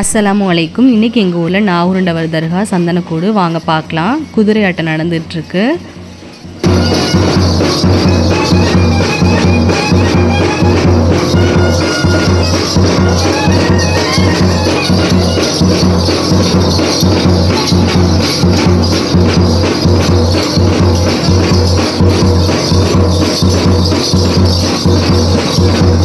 அஸ்ஸலாமு வலைக்கும் இன்றைக்கி எங்கள் ஊரில் நாகூருண்டவர் தர்கா சந்தனக்கூடு. வாங்க பார்க்கலாம். குதிரை ஆட்டம் நடந்துகிட்ருக்கு Thank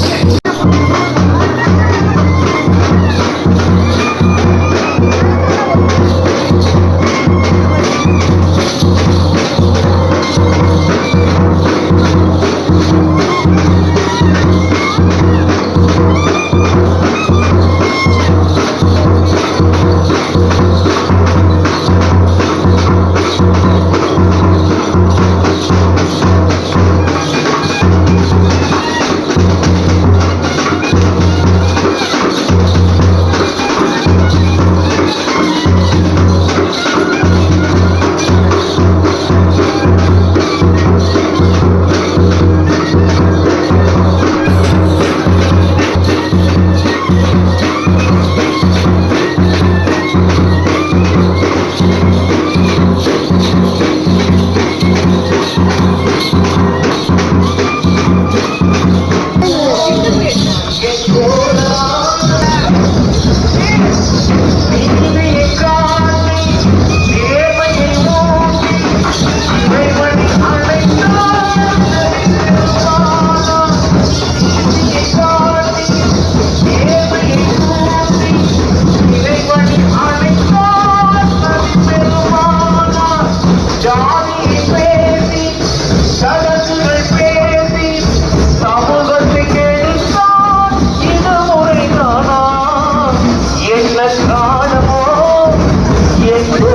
Oh, my God.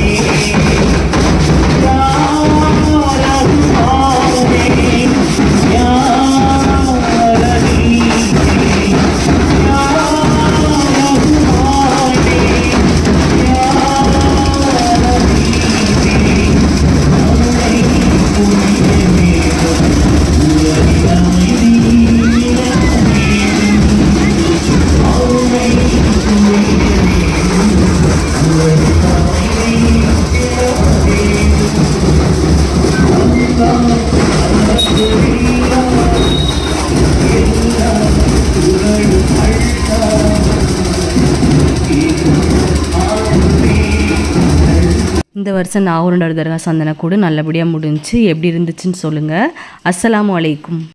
இந்த வருஷம் நான் உருண்டை தர்கா சந்தன கூட. நல்லபடியாக முடிஞ்சிச்சு எப்படி இருந்துச்சுன்னு சொல்லுங்கள் அஸ்ஸலாமு அலைக்கும்.